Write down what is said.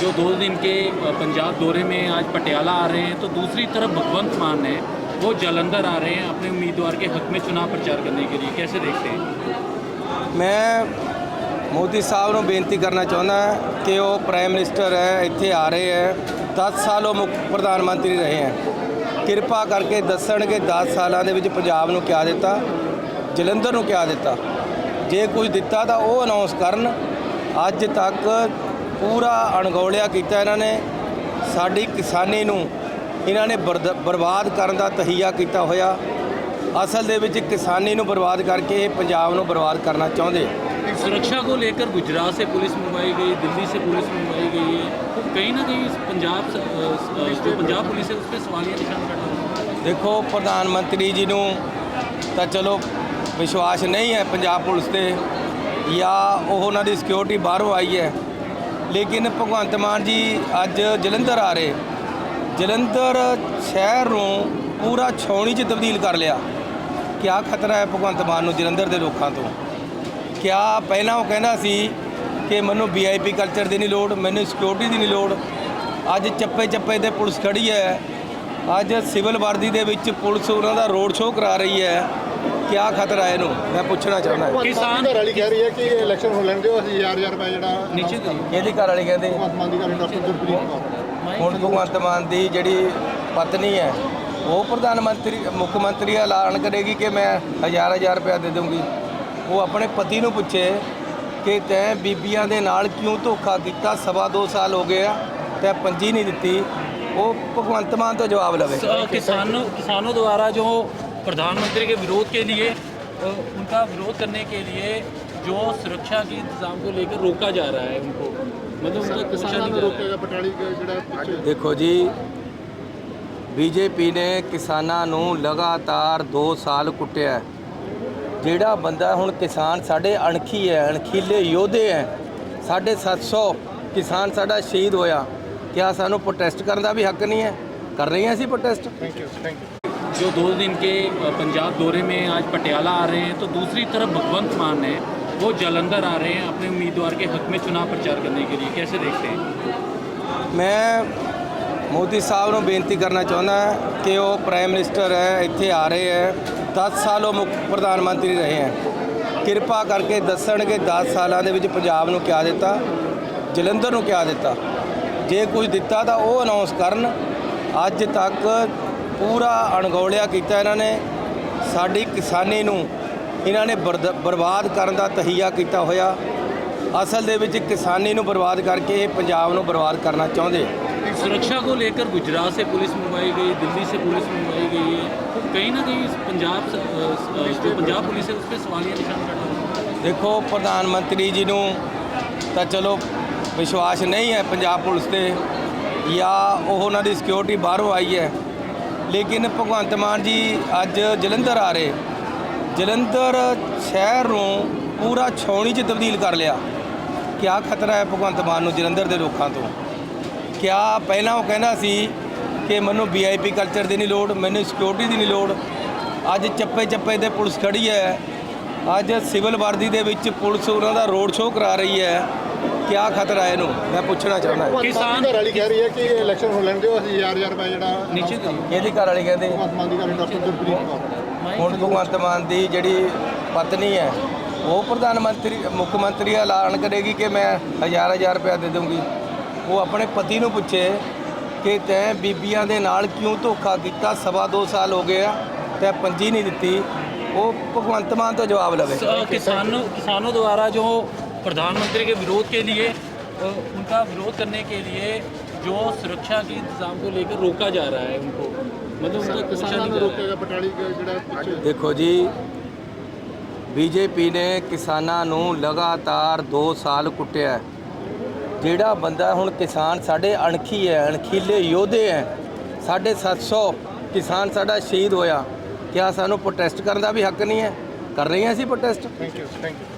जो दो दिन के अ, पंजाब दौरे में आज पटियाला आ रहे हैं तो दूसरी तरफ भगवंत मान है वो जलंधर आ रहे हैं अपने उम्मीदवार के हक में चुनाव प्रचार करने के लिए कैसे देखते हैं ਮੈਂ ਮੋਦੀ ਸਾਹਿਬ ਨੂੰ ਬੇਨਤੀ ਕਰਨਾ ਚਾਹੁੰਦਾ ਕਿ ਉਹ ਪ੍ਰਾਈਮ ਮਿਨਿਸਟਰ ਹੈ ਇੱਥੇ ਆ ਰਹੇ ਹੈ 10 ਸਾਲ ਉਹ ਮੁੱਖ ਪ੍ਰਧਾਨ ਮੰਤਰੀ ਰਹੇ ਹੈ ਕਿਰਪਾ ਕਰਕੇ ਦੱਸਣ ਕਿ 10 ਸਾਲਾਂ ਦੇ ਵਿੱਚ ਪੰਜਾਬ ਨੂੰ ਕਿਆ ਦਿੱਤਾ ਜਲੰਧਰ ਨੂੰ ਕਿਆ ਦਿੱਤਾ ਜੇ ਕੁਝ ਦਿੱਤਾ ਤਾਂ ਉਹ ਅਨਾਉਂਸ ਕਰਨ ਅੱਜ ਤੱਕ ਪੂਰਾ ਅਣਗੌਲਿਆ ਕੀਤਾ ਇਹਨਾਂ ਨੇ ਸਾਡੀ ਕਿਸਾਨੀ ਨੂੰ ਇਹਨਾਂ ਨੇ ਬਰਦ- ਬਰਬਾਦ ਕਰਨ ਦਾ ਤਹੀਆ ਕੀਤਾ ਹੋਇਆ ਅਸਲ ਦੇ ਵਿੱਚ ਕਿਸਾਨੀ ਨੂੰ ਬਰਬਾਦ ਕਰਕੇ ਇਹ ਪੰਜਾਬ ਨੂੰ ਬਰਬਾਦ ਕਰਨਾ ਚਾਹੁੰਦੇ सुरक्षा को लेकर गुजरात से पुलिस मंगवाई गई दिल्ली से पुलिस मंगवाई गई है तो कहीं ना कहीं इस पंजाब से- अ, अ, जो पंजाब पुलिस है उस पर सवालिया निशान खड़ा है ਦੇਖੋ ਪ੍ਰਧਾਨ ਮੰਤਰੀ ਜੀ ਨੂੰ ਤਾਂ ਚਲੋ ਵਿਸ਼ਵਾਸ ਨਹੀਂ ਹੈ ਪੰਜਾਬ ਪੁਲਿਸ ਤੇ ਜਾਂ ਉਹ ਉਹਨਾਂ ਦੀ ਸਿਕਿਉਰਿਟੀ ਬਾਹਰੋਂ ਆਈ ਹੈ ਲੇਕਿਨ ਭਗਵੰਤ ਮਾਨ ਜੀ ਅੱਜ ਜਲੰਧਰ ਆ ਰਹੇ। ਜਲੰਧਰ ਸ਼ਹਿਰ ਨੂੰ ਪੂਰਾ ਛਾਉਣੀ 'ਚ ਤਬਦੀਲ ਕਰ ਲਿਆ। ਕਿਆ ਖਤਰਾ ਹੈ ਭਗਵੰਤ ਮਾਨ ਨੂੰ ਜਲੰਧਰ ਦੇ ਲੋਕਾਂ ਤੋਂ? ਕਿਆ ਪਹਿਲਾਂ ਉਹ ਕਹਿੰਦਾ ਸੀ ਕਿ ਮੈਨੂੰ ਵੀਆਈਪੀ ਕਲਚਰ ਦੀ ਨਹੀਂ ਲੋੜ, ਮੈਨੂੰ ਸਿਕਿਉਰਿਟੀ ਦੀ ਨਹੀਂ ਲੋੜ। ਅੱਜ ਚੱਪੇ ਚੱਪੇ ਤੇ ਪੁਲਿਸ ਖੜੀ ਹੈ। ਅੱਜ ਸਿਵਲ ਵਰਦੀ ਦੇ ਵਿੱਚ ਪੁਲਿਸ ਉਹਨਾਂ ਦਾ ਰੋਡ ਸ਼ੋਅ ਕਰਾ ਰਹੀ ਹੈ। ਕਿਆ ਖਤਰਾ ਹੈ ਇਹਨੂੰ? ਮੈਂ ਪੁੱਛਣਾ ਚਾਹੁੰਦਾ ਕਿਸਾਨ ਘਰ ਵਾਲੀ ਕਹਿ ਰਹੀ ਹੈ ਕਿ ਇਲੈਕਸ਼ਨ ਹੋ ਲੈਣ ਦਿਓ 1000 ਰੁਪਏ ਜਿਹੜਾ ਇਹਦੀ ਘਰ ਵਾਲੀ ਕਹਿੰਦੇ? ਹੁਣ ਭਗਵੰਤ ਮਾਨ ਦੀ ਜਿਹੜੀ ਪਤਨੀ ਹੈ ਉਹ ਪ੍ਰਧਾਨ ਮੰਤਰੀ ਮੁੱਖ ਮੰਤਰੀ ਐਲਾਨ ਕਰੇਗੀ ਕਿ ਮੈਂ 1000 1000 ਰੁਪਏ ਦੇ ਦੂੰਗੀ ਉਹ ਆਪਣੇ ਪਤੀ ਨੂੰ ਪੁੱਛੇ ਕਿ ਤੈਂ ਬੀਬੀਆਂ ਦੇ ਨਾਲ ਕਿਉਂ ਧੋਖਾ ਕੀਤਾ? ਸਵਾ 2 ਸਾਲ ਹੋ ਗਏ ਆ ਤੈਂ ਪੰਜੀ ਨਹੀਂ ਦਿੱਤੀ। ਉਹ ਭਗਵੰਤ ਮਾਨ ਤੋਂ ਜਵਾਬ ਲਵੇ। ਕਿਸਾਨ ਕਿਸਾਨੋ ਦੁਆਰਾ ਜੋ प्रधानमंत्री के विरोध के लिए अ, उनका विरोध करने के लिए जो सुरक्षा के इंतजाम को लेकर रोका जा रहा है उनको मतलब उनका पूछा ਕਿਸਾਨਾਂ नहीं ਨੂੰ जा रहा है। ਰੋਕੇਗਾ ਪਟਾਲੀ ਜਿਹੜਾ ਪਿੱਛੇ ਦੇਖੋ ਜੀ ਬੀਜੇਪੀ ਨੇ ਕਿਸਾਨਾਂ ਨੂੰ ਲਗਾਤਾਰ 2 ਸਾਲ ਕੁੱਟਿਆ ਹੈ। ਜਿਹੜਾ ਬੰਦਾ ਹੁਣ ਕਿਸਾਨ ਸਾਡੇ ਅਣਖੀ ਹੈ ਅਣਖੀਲੇ ਯੋਧੇ ਹੈ ਸਾਡੇ 700 ਕਿਸਾਨ ਸਾਡਾ ਸ਼ਹੀਦ ਹੋਇਆ ਕਿਆ ਸਾਨੂੰ ਪ੍ਰੋਟੈਸਟ ਕਰਨ ਦਾ ਵੀ ਹੱਕ ਨਹੀਂ ਹੈ ਕਰ ਰਹੇ ਹਾਂ ਅਸੀਂ protest thank you thank you जो दो दिन के अ, पंजाब दौरे में आज पटियाला आ रहे हैं तो दूसरी तरफ भगवंत मान है वो जलंधर आ रहे हैं अपने उम्मीदवार के हक में चुनाव प्रचार करने के लिए कैसे देखते हैं ਮੈਂ ਮੋਦੀ ਸਾਹਿਬ ਨੂੰ ਬੇਨਤੀ ਕਰਨਾ ਚਾਹੁੰਦਾ ਕਿ ਉਹ ਪ੍ਰਾਈਮ ਮਿਨਿਸਟਰ ਹੈ ਇੱਥੇ ਆ ਰਹੇ ਹੈ 10 ਸਾਲ ਉਹ ਮੁੱਖ ਪ੍ਰਧਾਨ ਮੰਤਰੀ ਰਹੇ ਹੈ ਕਿਰਪਾ ਕਰਕੇ ਦੱਸਣ ਕਿ 10 ਸਾਲਾਂ ਦੇ ਵਿੱਚ ਪੰਜਾਬ ਨੂੰ ਕਿਆ ਦਿੱਤਾ ਜਲੰਧਰ ਨੂੰ ਕਿਆ ਦਿੱਤਾ ਜੇ ਕੁਝ ਦਿੱਤਾ ਤਾਂ ਉਹ ਅਨਾਉਂਸ ਕਰਨ ਅੱਜ ਤੱਕ ਪੂਰਾ ਅਣਗੌਲਿਆ ਕੀਤਾ ਇਹਨਾਂ ਨੇ ਸਾਡੀ ਕਿਸਾਨੀ ਨੂੰ ਇਹਨਾਂ ਨੇ ਬਰਦ- ਬਰਬਾਦ ਕਰਨ ਦਾ ਤਹੀਆ ਕੀਤਾ ਹੋਇਆ ਅਸਲ ਦੇ ਵਿੱਚ ਕਿਸਾਨੀ ਨੂੰ ਬਰਬਾਦ ਕਰਕੇ ਇਹ ਪੰਜਾਬ ਨੂੰ ਬਰਬਾਦ ਕਰਨਾ ਚਾਹੁੰਦੇ सुरक्षा को लेकर गुजरात से पुलिस मंगवाई गई दिल्ली से पुलिस मंगवाई गई है तो कहीं ना कहीं इस पंजाब से- अ, अ, जो पंजाब पुलिस है उस पर सवालिया निशान खड़ा है ਦੇਖੋ ਪ੍ਰਧਾਨ ਮੰਤਰੀ ਜੀ ਨੂੰ ਤਾਂ ਚਲੋ ਵਿਸ਼ਵਾਸ ਨਹੀਂ ਹੈ ਪੰਜਾਬ ਪੁਲਿਸ ਤੇ ਜਾਂ ਉਹ ਉਹਨਾਂ ਦੀ ਸਿਕਿਉਰਿਟੀ ਬਾਹਰੋਂ ਆਈ ਹੈ ਲੇਕਿਨ ਭਗਵੰਤ ਮਾਨ ਜੀ ਅੱਜ ਜਲੰਧਰ ਆ ਰਹੇ। ਜਲੰਧਰ ਸ਼ਹਿਰ ਨੂੰ ਪੂਰਾ ਛਾਉਣੀ 'ਚ ਤਬਦੀਲ ਕਰ ਲਿਆ। ਕਿਆ ਖਤਰਾ ਹੈ ਭਗਵੰਤ ਮਾਨ ਨੂੰ ਜਲੰਧਰ ਦੇ ਲੋਕਾਂ ਤੋਂ? ਕਿਆ ਪਹਿਲਾਂ ਉਹ ਕਹਿੰਦਾ ਸੀ ਕਿ ਮੈਨੂੰ ਵੀਆਈਪੀ ਕਲਚਰ ਦੀ ਨਹੀਂ ਲੋੜ, ਮੈਨੂੰ ਸਿਕਿਉਰਿਟੀ ਦੀ ਨਹੀਂ ਲੋੜ। ਅੱਜ ਚੱਪੇ ਚੱਪੇ ਤੇ ਪੁਲਿਸ ਖੜੀ ਹੈ। ਅੱਜ ਸਿਵਲ ਵਰਦੀ ਦੇ ਵਿੱਚ ਪੁਲਿਸ ਉਹਨਾਂ ਦਾ ਰੋਡ ਸ਼ੋਅ ਕਰਾ ਰਹੀ ਹੈ। ਕੀ ਖਤਰਾ ਇਹਨੂੰ? ਮੈਂ ਪੁੱਛਣਾ ਚਾਹੁੰਦਾ। ਕਿਸਾਨ ਘਰ ਵਾਲੀ ਕਹਿ ਰਹੀ ਹੈ ਕਿ ਇਲੈਕਸ਼ਨ ਹੋ ਲੈਣ ਦਿਓ ਅਸੀਂ 1000 ਰੁਪਏ ਜਿਹੜਾ ਨਿਸ਼ਚਿਤ ਇਹਦੀ ਘਰ ਵਾਲੀ ਕਹਿੰਦੀ ਹੁਣ ਭਗਵੰਤ ਮਾਨ ਦੀ ਜਿਹੜੀ ਪਤਨੀ ਹੈ ਉਹ ਪ੍ਰਧਾਨ ਮੰਤਰੀ ਮੁੱਖ ਮੰਤਰੀ ਐਲਾਨ ਕਰੇਗੀ ਕਿ ਮੈਂ ਹਜ਼ਾਰ ਹਜ਼ਾਰ ਰੁਪਏ ਦੇ ਦੂੰਗੀ ਉਹ ਆਪਣੇ ਪਤੀ ਨੂੰ ਪੁੱਛੇ ਕਿ ਤੈਂ ਬੀਬੀਆਂ ਦੇ ਨਾਲ ਕਿਉਂ ਧੋਖਾ ਕੀਤਾ? ਸਵਾ 2 ਸਾਲ ਹੋ ਗਏ ਆ ਤੈਂ ਪੰਜੀ ਨਹੀਂ ਦਿੱਤੀ। ਉਹ ਭਗਵੰਤ ਮਾਨ ਤੋਂ ਜਵਾਬ ਲਵੇ। ਕਿਸਾਨ ਕਿਸਾਨੋ ਦੁਆਰਾ ਜੋ प्रधानमंत्री के विरोध के लिए अ, उनका विरोध करने के लिए जो सुरक्षा के इंतजाम को लेकर रोका जा रहा है उनको मतलब उनका पूछा ਕਿਸਾਨਾਂ नहीं ਨੂੰ जा रहा है। ਰੋਕੇਗਾ ਪਟਾਲੀ ਜਿਹੜਾ ਪਿੱਛੇ ਦੇਖੋ ਜੀ ਬੀਜੇਪੀ ਨੇ ਕਿਸਾਨਾਂ ਨੂੰ ਲਗਾਤਾਰ 2 ਸਾਲ ਕੁੱਟਿਆ ਹੈ। ਜਿਹੜਾ ਬੰਦਾ ਹੁਣ ਕਿਸਾਨ ਸਾਡੇ ਅਣਖੀ ਹੈ ਅਣਖੀਲੇ ਯੋਧੇ ਹੈ ਸਾਡੇ 700 ਕਿਸਾਨ ਸਾਡਾ ਸ਼ਹੀਦ ਹੋਇਆ ਕਿਆ ਸਾਨੂੰ ਪ੍ਰੋਟੈਸਟ ਕਰਨ ਦਾ ਵੀ ਹੱਕ ਨਹੀਂ ਹੈ ਕਰ ਰਹੇ ਹਾਂ ਅਸੀਂ protest thank you thank you